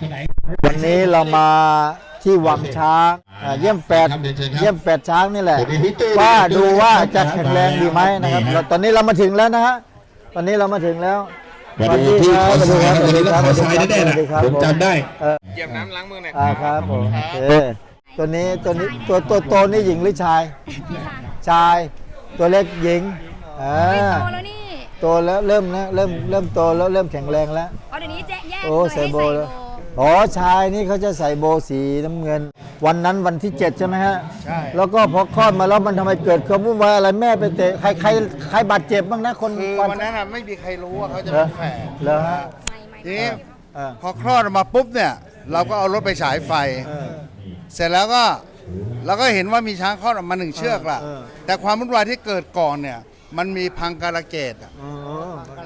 คนไหนวันนี้เรามาที่วังช้างอ่าเยี่ยมแปดครับเรียนเชิญครับเยี่ยมแปดช้างนี่แหละสวัสดีพี่ตุ้ยว่าพี่ตุ้ยดูว่าครับจะแข็งแรงดีไหมนะครับนี่ฮะแล้วตอนนี้เรามาถึงแล้วนะฮะตอนนี้เรามาถึงแล้ววันนี้ที่เขาทรายครับวันนี้ก็เขาทรายแน่ๆสวันะสดีครับผมจำได้เออเหยียบน้ำล้างมือหน่อยอ่าครับผมโอเคตัวนี้ตัวนี้ตัวตัวโตนี่หญิงหรือชาย ชายตัวเล็กหญิงอ่าโตแล้วนี่โตแล้วเริ่มนะเริ่มเริ่มโตแล้วเริ่มแข็งแรงแล้วอ๋อเดี๋ยวนี้แจ๊แยกโอ้เลยใส่ให้โบใส่แล้วโบ อ๋อชายนี่เขาจะใส่โบสีน้ำเงิน วันนั้นวันที่ 7 ใช่ไหมฮะใช่ แล้วก็พอคลอดมาแล้วมันทำไมเกิดความวุ่นวายอะไรแม่ไปเตะใครใครใครบาดเจ็บบ้างนะคนคือฟัวันนั้นน่ะไม่มีใครรู้ว่าเขาจะเหรเป็อนแฝดเหรอฮะไม่ไม่ทีนี้เออพอคลอดออกมาปุ๊บเนี่ย เราก็เอารถไปฉายไฟ เออ เสร็จแล้วก็เราก็เห็นว่ามีช้างคลอดออกมาหนึ่งเชือกล่ะ เออแต่ความวุ่นวายที่เกิดก่อนเนี่ย มันมีพังการะเกดอะอ๋อ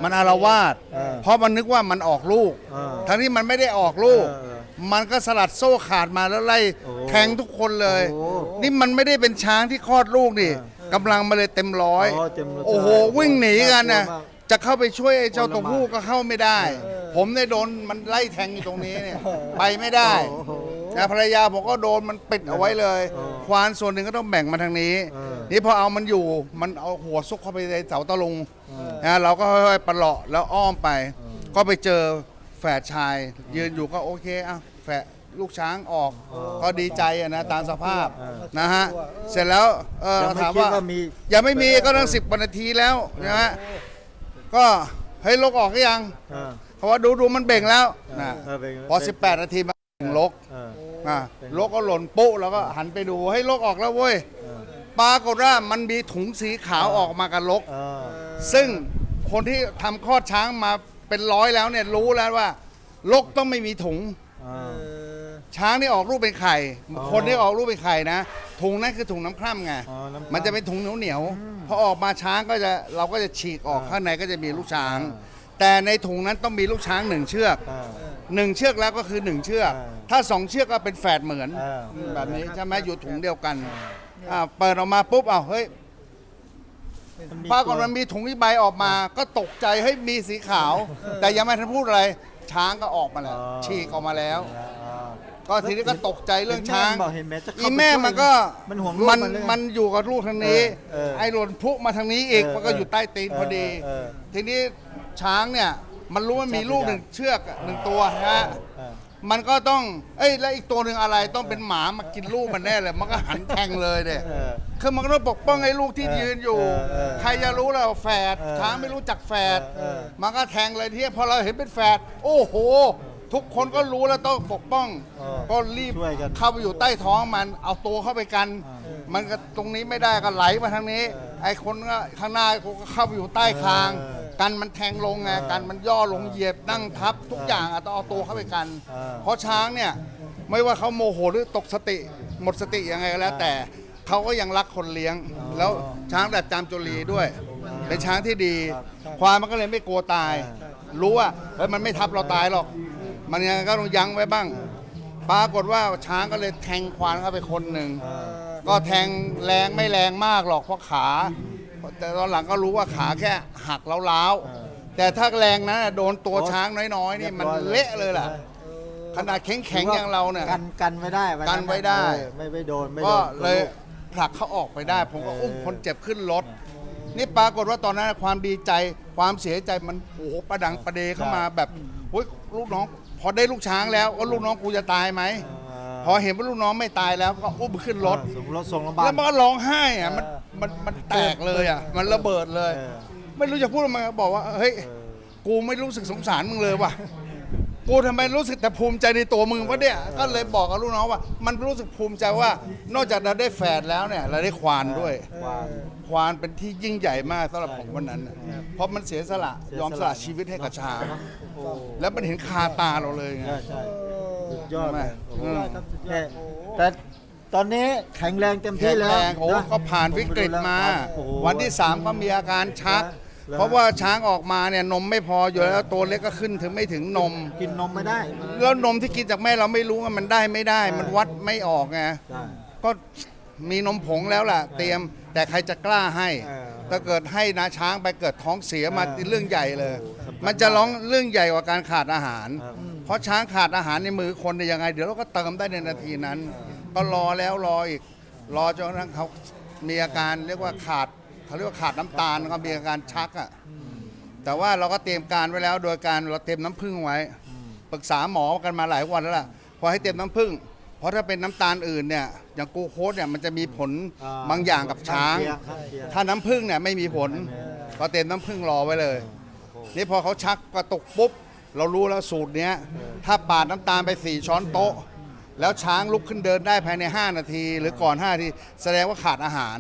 มันอารวาสเออเพราะมันนึกว่ามันออกลูก เออทั้งที่มันไม่ได้ออกลูก เออมันก็สลัดโซ่ขาดมาแล้วไล่โอ้แทงทุกคนเลย โอ้นี่มันไม่ได้เป็นช้างที่คลอดลูกนี่เออกำลังมาเลยเต็มร้อยอ๋อเต็มร้อยโอ้โหวิ่งหนีกันนะน่ากลัวมาก จะเข้าไปช่วยไอ้เจ้าตัวผู้โอ้ลำบากก็เข้าไม่ได้เออผมเนี่ยโดนมันไล่แทงอยู่ตรงนี้เนี่ยไปไม่ได้ โอ้โหนะภรรยาผมก็โดนมันปิดเอาไว้เลยเออ ควานส่วนหนึ่งก็ต้องแบ่งมาทางนี้เออนี่พอเอามันอยู่มันเอาหัวซุกเข้าไปในเสาตะลุงนะเราก็ค่อยๆประหลาะแล้วอ้อมไป ก็ไปเจอแฝดชาย ยืนอยู่ก็โอเคอะแฝดลูกช้างออก ก็ดีใจอะนะตามสภาพนะฮะเสร็จแล้วเออยังไม่ถามคิดว่าว่ามี ยังไม่มีก็ตั้งสิบนาทีแล้วนะฮะก็เฮ้ยลกออกหรือยัง เออ เขาว่าดูดูมันเบ่งแล้วนะเออเบ่งพอ 18 นาทีมาถึงลกเอออะลกก็หล่นปุ๊แล้วก็หันไปดูเฮ้ยลกออกแล้วเว้ยเออปรากฏว่ามันมีถุงสีขาวออกมากับลกเออ ซึ่งคนที่ทำคลอดช้างมาเป็นร้อยแล้วเนี่ยรู้แล้วว่าลกต้องไม่มีถุงเออช้างที่ออกลูกเป็นไข่ อ๋อคนที่ออกลูกเป็นไข่นะถุงนั้นคือถุงน้ำคร่ำไงอ๋อน้ำคร่ำมันจะเป็นถุงเหนียวเหนียวๆพอออกมาช้างก็จะเราก็จะฉีกออกข้างในก็จะมีลูกช้างแต่ในถุงนั้นต้องมีลูกช้างหนึ่งเชือกเออ หนึ่งเชือกแล้วก็คือหนึ่งเชือกอ่าถ้าสองเชือกก็เป็นแฝดเหมือน อ่า แบบนี้ใช่ไหมอยู่ถุงเดียวกันอ่าเปิดออกมาปุ๊บเอาเฮ้ยมันมีปรากฏมันมีถุงที่ใบออกมา ก็ตกใจเฮ้ยมีสีขาว แต่ยังไม่ทันพูดอะไร ช้างก็ออกมาแล้ว ฉีกออกมาแล้วอ่าก็ทีนี้ก็ตกใจเรื่องช้างเห็นแม่บอกเห็นแม่จะเข้าอีแม่ไปช่วยมันก็มันห่วงลูกมันมันเลยมันอยู่กับลูกทางนี้ เออเออไอ้หล่นพลุมาทางนี้อีกเออมันก็อยู่ใต้ตีนพอดี เออเออ ทีนี้ช้างเนี่ย มันรู้ว่ามีลูกหนึ่งเชือกอะหนึ่งตัวนะฮะ เออ มันก็ต้อง เอ้ย แล้วอีกตัวหนึ่งอะไรต้องเป็นหมามากินลูกมันแน่เลย มันก็หันแทงเลยเนี่ยเออคือมันก็ต้องปกป้องไอ้ลูกที่เออยืนอยู่ เออเออใครจะรู้เราแฝดเออช้างไม่รู้จักแฝด เออมันก็แทงเลยที่พอเราเห็นเป็นแฝด โอ้โห ทุกคนก็รู้แล้วต้องปกป้อง เออก็รีบช่วยกันเข้าไปอยู่ใต้ท้องมัน เอาตัวเข้าไปกัน เออมันก็ตรงนี้ไม่ได้ก็ไหลมาทางนี้เออไอ้คนก็ข้างหน้าก็เข้าไปอยู่ใต้คาง เออ กันมันแทงลงไงเออกันมันย่อลงเหยียบนั่งทับ ทุกอย่างอะต้องเอาตัวเข้าไปกัน เออ เพราะช้างเนี่ยไม่ว่าเขาโมโหหรือตกสติ หมดสติยังไงก็แล้ว แต่เขาก็ยังรักคนเลี้ยง แล้วช้างแบบจามจุลีด้วย เป็นช้างที่ดี ควายมันก็เลยไม่กลัวตาย รู้ว่าเฮ้ยมันไม่ทับเราตายหรอก มันยังไงก็ต้องยั้งไว้บ้าง ปรากฏว่าช้างก็เลยแทงควานเข้าไปคนหนึ่งเออก็แทงแรงไม่แรงมากหรอกเพราะขา แต่ตอนหลังก็รู้ว่าขาแค่หักล้าวเออๆแต่ถ้าแรงนั้นน่ะโดนตัวช้างน้อยๆนี่มันเรียบร้อยเละเลยล่ะ ขนาดแข็งๆอย่างเราเนี่ย กันกันไว้ได้วักันไว้ได้ เออไม่ไม่โดนไม่โดก็นเลยผลักเขาออกไปได้ ผมก็เอออุ้มคนเจ็บขึ้นรถ นี่ปรากฏว่าตอนนั้นความดีใจความเสียใจมันโอ้โหประดังประเดเข้ามาแบบโอ้ยลูกน้อง พอได้ลูกช้างแล้วว่าลูกน้องกูจะตายไหม พอเห็นว่าลูกน้องไม่ตายแล้วก็อุ้มขึ้นรถส่งรถส่งโรงพยาบาล แล้วมันก็ร้องไห้อะมันเออ มันมันแตกเลยอะ มันระเบิดเลย เออ ไม่รู้จะพูดทำไมบอกว่าเฮ้ยเออกูไม่รู้สึกสงสารมึงเลยว่ะกูทำไมรู้สึกแต่ภูมิใจในตัวมึงวะเนี่ยก็เลยบอกกับลูกน้องว่า มันรู้สึกภูมิใจว่า นอกจากเราได้แฝดแล้วเนี่ย เราได้ควานด้วยควานควานเป็นที่ยิ่งใหญ่มากสำหรับผมวันนั้นน่ะเพราะมันเสียสละเสียสละยอมสละชีวิตให้กับช้างโอ้ แล้วมันเห็นคาตาเราเลยไง ใช่ใช่สุดยอดเลยใช่ไหม โอ้โหเนี่ยแต่ ตอนนี้แข็งแรงเต็มแข็ที่งแล้วแรงโอ้นะก็ผ่านวิกฤตมา โอ้โห วันที่ 3 ก็มีอาการชัก แล้ว เพราะว่าช้างออกมาเนี่ยนมไม่พออยู่แล้วตัวเล็กก็ขึ้นถึงไม่ถึงนม กินนมไม่ได้ แล้วนมที่กินจากแม่เราไม่รู้ว่ามันได้ไม่ได้ มันวัดไม่ออกไง ใช่ ก็มีนมผงแล้วล่ะ เตรียมแต่ใครจะกล้าให้เออถ้าเกิดให้นาช้างไปเกิดท้องเสียมาเออเรื่องใหญ่เลย โอ้สำคัญมันจะร้องเรื่องใหญ่กว่าการขาดอาหาร ครับ เพราะช้างขาดอาหารในมือคนเนี่ยยังไง เดี๋ยวเราก็เติมได้ในนาทีนั้น ก็รอแล้วรออีก รอจนกระทั่งเขามีอาการเรียกว่าขาดเขาเรียกว่าขาดน้ำตาลแล้วก็มีอาการชักอะแต่ว่าเราก็เตรียมการไว้แล้ว โดยการเราเตรียมน้ำผึ้งไว้ปรึกษาหมอกันมาหลายวันแล้วล่ะพอให้เตรียมน้ำผึ้งเพราะถ้าเป็นน้ำตาลอื่นเนี่ยอย่างกลูโคสเนี่ยมันจะมีผลอ่าบางอย่างกับช้าง ข้างเคียงข้างเคียงถ้าน้ำผึ้งเนี่ยไม่มีผลก็เตรียมน้ำผึ้งรอไว้เลย นี่พอเขาชักกระตุกปุ๊บ เรารู้แล้วสูตรเนี้ย ถ้าปาดน้ำตาลไป4ช้อนโต๊ะ แล้วช้างลุกขึ้นเดินได้ภายใน 5 นาที หรือก่อน5นาที แสดงว่าขาดอาหาร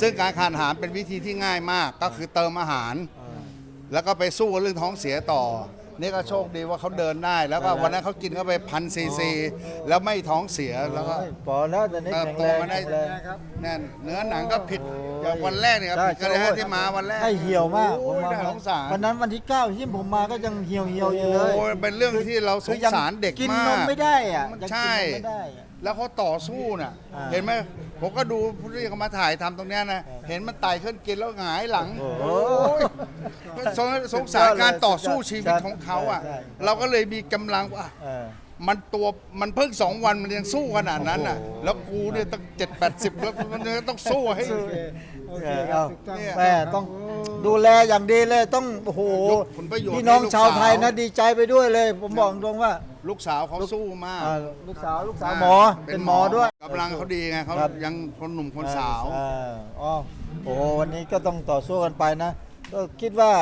ซึ่งการขาดอาหารเป็นวิธีที่ง่ายมาก ก็คือเติมอาหาร แล้วก็ไปสู้กับเรื่องท้องเสียต่อ นี่ก็โชคดีว่าเขาเดินได้แล้วก็วันนั้นเขากินเข้าไปพันซีซีแล้วไม่ท้องเสียแล้วก็ปอแล้วตอนนี้เติบแข็งโตแรงมาได้แข็งแรงครับ แน่นเนื้อหนังก็ผิดอย่างวันแรกเนี่ยครับใช่ผิดกันเลยฮะที่มาวันแรก ให้เหี่ยวมากโอ้ยผมน่ามาสงสาร วันนั้นวันที่เก้าที่ผมมาก็ยังเหี่ยวเหี่ยวๆอยู่เลยโอ้ยเป็นเรื่องที่เราสคืองยังสารเด็กกินมานกมไม่ได้อะมันยังใช่กินนมไม่ได้อะ แล้วเขาต่อสู้น่ะ อ่าเห็นไหมผมก็ดูผู้ที่เขามาถ่ายทำตรงเนี้ยนะ เห็นมันไต่ขึ้นกินแล้วหงายหลังโอ้โหโอ้ยสงสงสารการต่อสู้ชีวิตของเขาอะใช่ เราก็เลยมีกำลังว่า เออ มันตัวมันเพิ่งสองวันมันยังสู้ขนาดนั้นอะโอ้โหแล้วกูเนี่ยตั้งเจ็ดแปดสิบแล้วมันยังต้องสู้ให้เออเอาเนี่ยแม่ต้องดูแลอย่างดีเลยต้องโอ้โหยกผลประโยชน์พี่น้องให้ลูกชาวไทยสาวนะดีใจไปด้วยเลย ผมบอกตรงว่าลูกสาวเขาสู้มากอ่าลูกสาวลูกสาวหมอเป็นหมอด้วย กำลังเขาดีไงเขาครับ ยังคนหนุ่มคนสาว เอออ๋อโอ้โหวันนี้ก็ต้องต่อสู้กันไปนะ ก็คิดว่า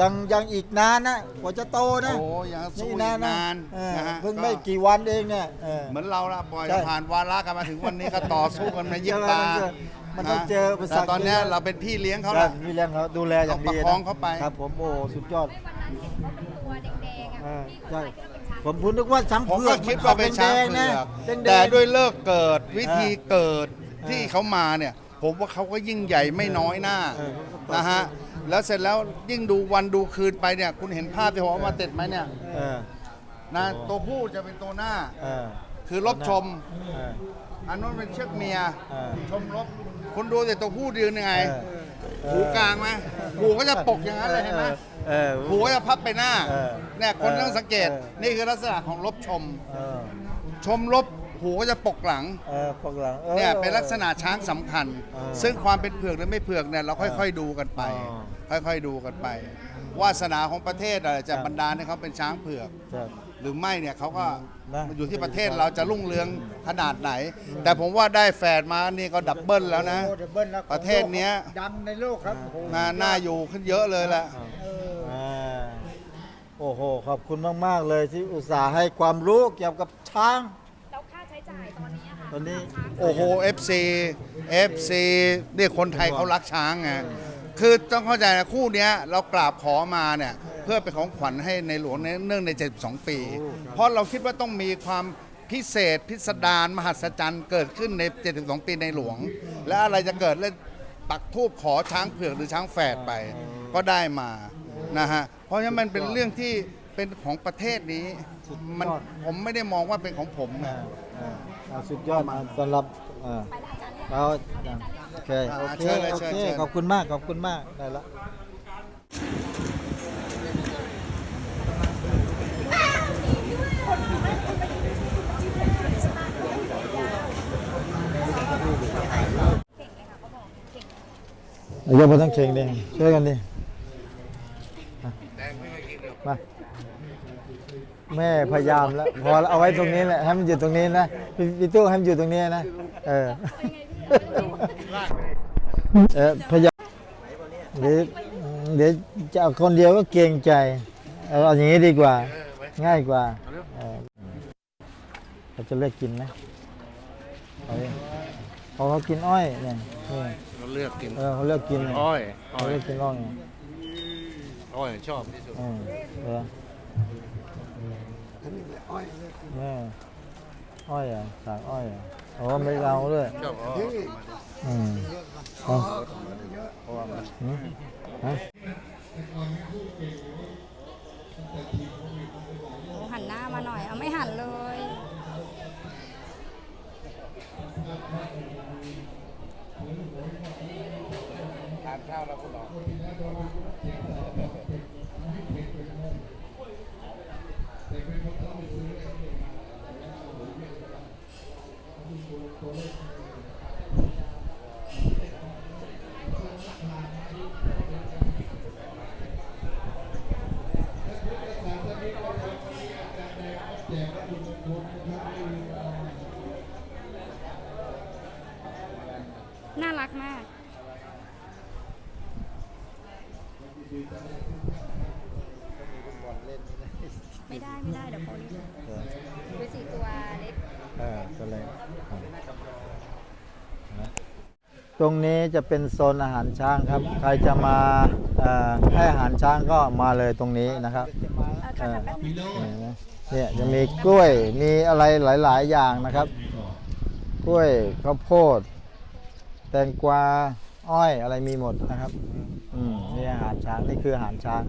ยังยังอีกนานนะกว่าจะโตนะโอ้ยังสู้นี่อีกนานนานเออนะฮะเพิ่งก็ไม่กี่วันเองเนี่ยเออ เหมือนเราละปล่อยใช่จะผ่านวาระกันมาถึงวันนี้ก็ต่อสู้กันมาเยี่ยมตามันต้องเจออุปสรรคแต่ตอนเนี้ยเยอะเราเป็นพี่เลี้ยงเขาครัละบมีเรื่องเขาดูแลอย่างดีต้องประคองเขาไป ครับผมโอ้สุดยอดไม่วันนั้นเห็นเขาเป็นตัวแดงๆอะอ่าพี่ก็ใช่ใส่ที่เราเป็นช้าง ผมพูดนึกว่าช้างผมเผือก็กคิดว่าเป็นช้างแดเผืนะอกแดงๆแต่ด้วยเลิกเกิดวิธีอ่าเกิดที่อ่าเขามาเนี่ย ผมว่าเขาก็ยิ่งใหญ่ไม่น้อยหน้า เออ นะฮะแล้วเสร็จแล้วยิ่งดูวันดูคืนไปเนี่ย คุณเห็นภาพที่ผมเอามาติดไหมเนี่ยเออนะตัวผู้จะเป็นตัวหน้า เออคือลบชม เออ อันนู้นเป็นเชือกเมีย เออชมลบคุณดูแต่ตัวผู้ยืนยังไงเออ หูกลางไหมหูก็จะปกอย่างนั้นเลยเห็นไหมเออ หูก็จะพับไปหน้าเออเนี่ยคนต้องสังเกตเออ นี่คือลักษณะของลบชม เออชมลบหูก็จะปกหลังเออปกหลังออ เนี่ยเป็นลักษณะช้างสำคัญ เออซึ่งความเป็นเผือกหรือไม่เผือกเนี่ยเราค่อย ๆ ดูกันไปอ๋ค่อยๆดูกันไป วาสนาของประเทศอะไรจะครับ บรรดาให้เขาเป็นช้างเผือก ครับ หรือไม่เนี่ยเขาก็นะ อยู่ที่ประเทศเราจะรุ่งเรืองขนาดไหน แต่ผมว่าได้แฝดมานี่ก็ดับเบิลแล้วนะ โอ้ดับเบิลนะประเทศเนี้ยดังในโลกครับโอ้โห น่าน่าอยู่ขึ้นเยอะเลยแหละอ่า โอ้โห ขอบคุณมาก ๆ เลยที่อุตส่าห์ให้ความรู้เกี่ยวกับช้าง แล้วค่าใช้จ่ายตอนนี้อะค่ะตอนนี้ช้างโอ้โห FC FC เนี่ยคนไทยเขารักช้างไงคือต้องเข้าใจนะคู่เนี้ยเรากราบขอมาเนี่ยเพื่อเป็นของขวัญให้ในหลวงในเนื่องใน 72 ปี เพราะเราคิดว่าต้องมีความพิเศษพิสดารมหัศจรรย์เกิดขึ้นใน 72 ปีในหลวง และอะไรจะเกิดเล่นปักทูบขอช้างเผือกหรือช้างแฝดไป ก็ได้มา นะฮะเพราะฉะนั้นมันเป็นเรื่องที่เป็นของประเทศนี้มันผมไม่ได้มองว่าเป็นของผมไงอ่าอ่าอ่าสุดยอดมาสำหรับอ่าเราโอเคโอเคเชิญเลยโอเชิญเคเชิญ ขอบคุณมากขอบคุณมากได้ละยกมาทั้งเข่งดิช่วยกันดิมา มาแม่พยายามแล้วพอแล้วเอาไว้ตรงนี้แหละให้มันอยู่ตรงนี้นะพี่พี่ตู้ให้มันอยู่ตรงนี้นะเออเออพยายามเดี๋ยวเดี๋ยวจะเอาคนเดียวก็เกรงใจเอาเอาอย่างนี้ดีกว่า ง่ายกว่าเออเขาจะเลือกกินไหมเอาดิเขาเขากินอ้อยเนี่ยนี่เราเลือกกินเออเขาเลือกกินเนี่ยอ้อยอ้เขาอยเลือกกินอ้อยเนี่ย อ้อยชอบที่สุดอืมเออแม่อ้อยเหรอะสากอ้อยเหรอะโอ้ไม่เอาด้วยชอบอ้อยอืมเอาหืมฮะโอ้หันหน้ามาหน่อย เอาไม่หันเลย ทานข้าวแล้วคุณหรอ น่ารักมาก ไม่ได้ไม่ได้เดี๋ยวเขานี่ดูสี่ตัวเล็กเออตัวเล็กครับนะตรงนี้จะเป็นโซนอาหารช้างครับ ใครจะมาเอ่อให้อาหารช้างก็มาเลยตรงนี้นะครับ เออค่ะแป๊บนึงเห็นไหมเนี่ยจะมีกล้วยมีอะไรหลาย ๆ อย่างนะครับ กล้วยข้าวโพด แตงกวาอ้อยอะไรมีหมดนะครับ อืมนี่อาหารช้างนี่คืออาหารช้าง